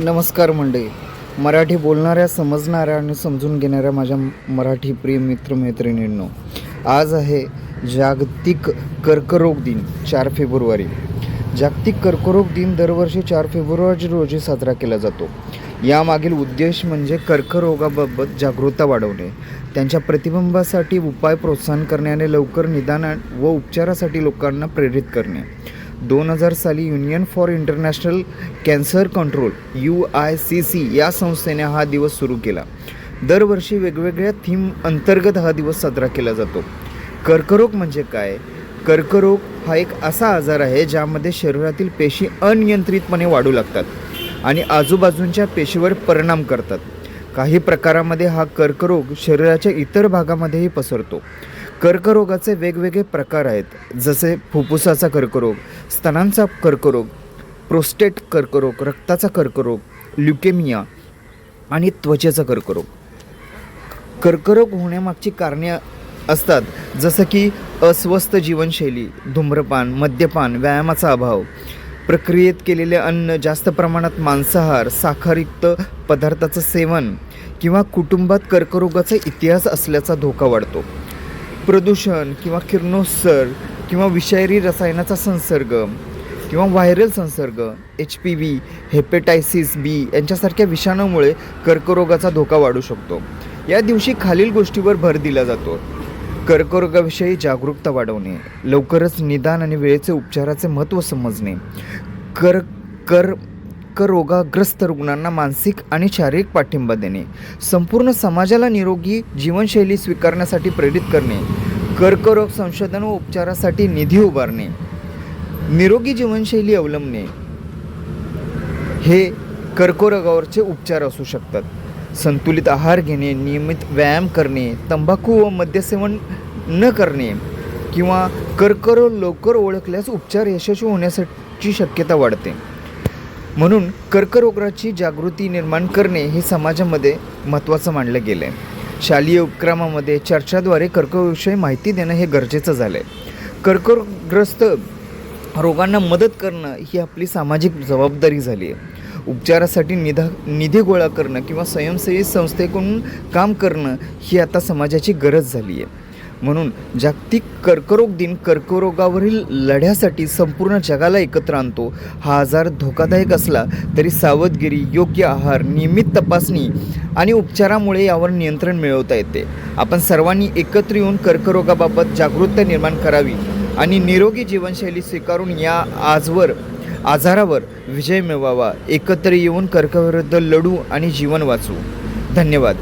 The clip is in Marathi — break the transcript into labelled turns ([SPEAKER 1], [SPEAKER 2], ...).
[SPEAKER 1] नमस्कार मंडळी. मराठी बोलणाऱ्या समजणाऱ्या आणि समजून घेणाऱ्या माझ्या मराठी प्रिय मित्रमैत्रिणींनो आज आहे जागतिक कर्करोग दिन चार फेब्रुवारी. जागतिक कर्करोग दिन दरवर्षी चार फेब्रुवारी रोजी साजरा केला जातो. यामागील उद्देश म्हणजे कर्करोगाबाबत जागरूकता वाढवणे. त्यांच्या प्रतिबंबासाठी उपाय प्रोत्साहन करणे आणि लवकर निदान व उपचारासाठी लोकांना प्रेरित करणे. दोन हजार साली union for international cancer control U I C C या संस्थेने हा दिवस सुरू केला. दरवर्षी वेगवेगळ्या थीम अंतर्गत हा दिवस साजरा केला जातो. कर्करोग म्हणजे काय? कर्करोग हा एक असा आजार आहे ज्यामध्ये शरीरातील पेशी अनियंत्रितपणे वाढू लागतात आणि आजूबाजूंच्या पेशीवर परिणाम करतात. काही प्रकारामध्ये हा कर्करोग शरीराच्या इतर भागामध्येही पसरतो. कर्करोगाचे वेगवेगळे प्रकार आहेत. जसे फुफ्फुसाचा कर्करोग स्तनांचा कर्करोग प्रोस्टेट कर्करोग रक्ताचा कर्करोग ल्युकेमिया आणि त्वचेचा कर्करोग. कर्करोग होण्यामागची कारणे असतात जसं की अस्वस्थ जीवनशैली धूम्रपान मद्यपान व्यायामाचा अभाव. प्रक्रियेत केलेले अन्न जास्त प्रमाणात मांसाहार साखरयुक्त पदार्थाचं सेवन किंवा कुटुंबात कर्करोगाचा इतिहास असल्याचा धोका वाढतो. प्रदूषण किंवा किरणोत्सर्ग किंवा विषारी रसायनाचा संसर्ग किंवा व्हायरल संसर्ग H P V hepatitis B यांच्यासारख्या विषाणूमुळे कर्करोगाचा धोका वाढू शकतो. या दिवशी खालील गोष्टीवर भर दिला जातो. कर्करोगाविषयी जागरूकता वाढवणे लवकरच निदान आणि वेळेचे उपचाराचे महत्त्व समजणे कर कर कर्करोगाग्रस्त रुग्णांना मानसिक आणि शारीरिक पाठिंबा देणे संपूर्ण समाजाला निरोगी जीवनशैली स्वीकारण्यासाठी प्रेरित करणे कर्करोग संशोधन व उपचारासाठी निधी उभारणे निरोगी जीवनशैली अवलंबणे हे कर्करोगावरचे उपचार असू शकतात. संतुलित आहार घेणे नियमित व्यायाम करणे तंबाखू व मद्यसेवन न करणे किंवा कर्करोग लवकर ओळखल्यास उपचार यशस्वी होण्यासाठी शक्यता वाढते. म्हणून कर्करोगाची जागृती निर्माण करणे हे समाजामध्ये महत्त्वाचं मानलं गेलं आहे शालेय उपक्रमामध्ये चर्चाद्वारे कर्करोगविषयी माहिती देणं हे गरजेचं झालं आहे कर्करोगग्रस्त रोगांना मदत करणं ही आपली सामाजिक जबाबदारी झाली आहे उपचारासाठी निधा निधी गोळा करणं किंवा स्वयंसेवी संस्थेकडून काम करणं ही आता समाजाची गरज झाली आहे म्हणून जागतिक कर्करोग दिन कर्करोगावरील लढ्यासाठी संपूर्ण जगाला एकत्र आणतो. हा आजार धोकादायक असला तरी सावधगिरी योग्य आहार नियमित तपासणी आणि उपचारामुळे यावर नियंत्रण मिळवता येते. आपण सर्वांनी एकत्र येऊन कर्करोगाबाबत जागरूकता निर्माण करावी आणि निरोगी जीवनशैली स्वीकारून या आजवर आजारावर विजय मिळवावा. एकत्र येऊन कर्कविरुद्ध लढू आणि जीवन वाचू. धन्यवाद.